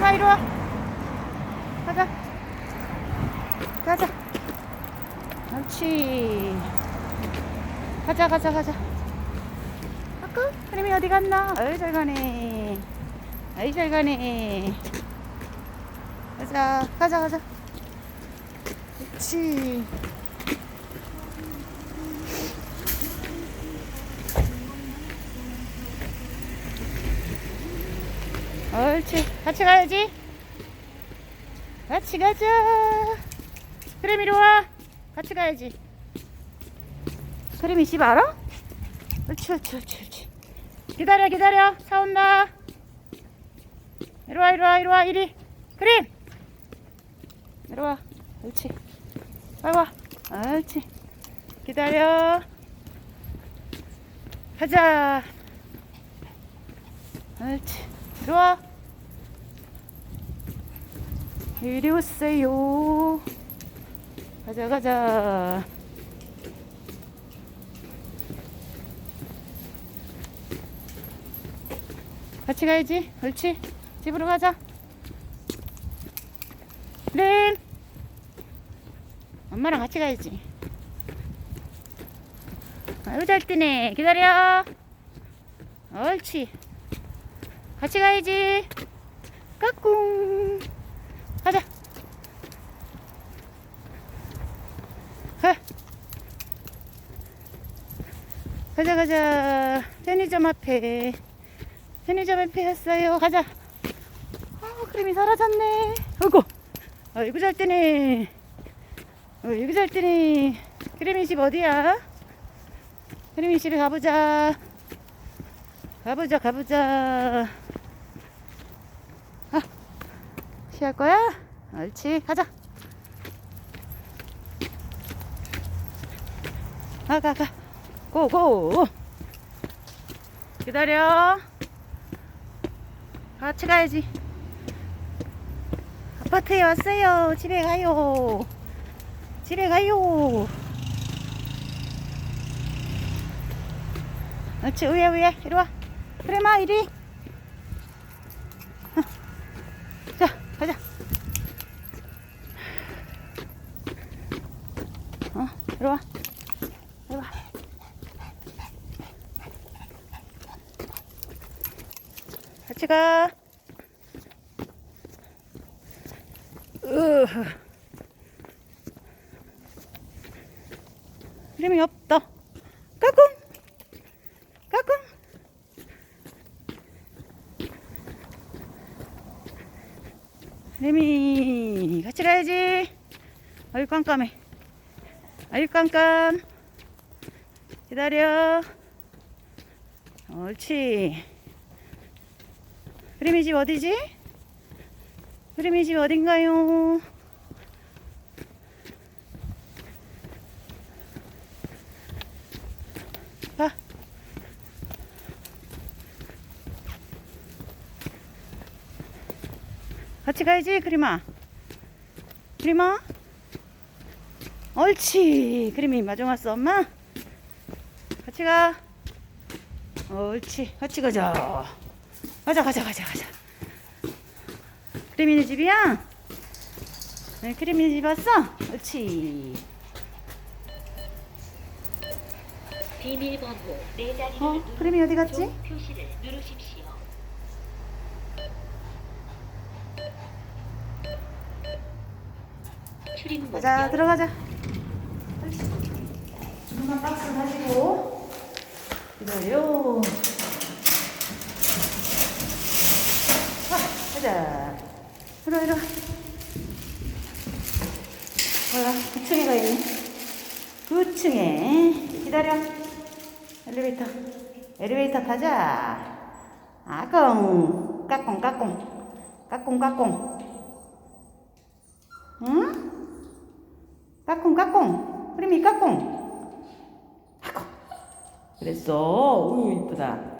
그래마 이리 와. 가자. 가자. 옳지. 가자 가자 가자. 아까 그림이 어디 갔나? 어이 잘 가네. 어이 잘 가네. 가자 가자 가자. 그렇지. 옳지. 같이 가야지. 같이 가자. 그래, 이리 와. 같이 가야지. 그림이 집 알아? 옳지, 옳지, 옳지, 옳지. 기다려, 기다려. 차 온다. 이리 와, 이리 와, 이리 와, 이리. 그림! 이리 와. 옳지. 빨리 와. 옳지. 기다려. 가자. 옳지. 들어와. 이리 오세요. 가자, 가자. 같이 가야지. 옳지. 집으로 가자. 린. 엄마랑 같이 가야지. 아유, 잘 뜨네. 기다려. 옳지. 같이 가야지. 까꿍. 가자. 가. 가자, 가자. 편의점 앞에. 편의점 앞에 왔어요. 가자. 아, 그림이 사라졌네. 어이구. 어이구, 잘 뜨네. 어이구, 잘 뜨네. 그림이 집 어디야? 그림이 집에 가보자. 가보자, 가보자. 아, 쉬할 거야? 옳지, 가자. 가, 가, 가. 고, 고. 기다려. 같이 가야지. 아파트에 왔어요. 집에 가요. 집에 가요. 옳지, 위에, 위에. 이리 와. 그래, 마, 이리. 자, 가자. 어, 이리 와. 이리 와. 같이 가. 으. 이름이 없다. 까꿍. 까꿍. 레미 같이 가야지 아유 깜깜해 아유 깜깜 기다려 옳지 그림이 집 어디지? 그림이 집 어딘가요? 가 같이 가야지 그림아. 그림아? 옳지. 그림이 마중 왔어 엄마. 같이 가. 옳지. 같이 가자 가자 가자 가자 가자 그림이네 집이야? 네, 그림이네 집 왔어? 옳지 비밀번호 네 자리를 어? 누르 그림이 어디 갔지? 종 표시를 누르십시오. 가자 열- 들어가자 중간 박스 가지고 기다려 가 가자. 들어 들어 뭐야 9층에 가 있네 9층에. 기다려. 엘리베이터. 엘리베이터 타자. 아꿍 까꿍 까꿍. 까꿍 까꿍. 응? 까꿍 까꿍. 프리미 까꿍. 까꿍. 그랬어. 우 이쁘다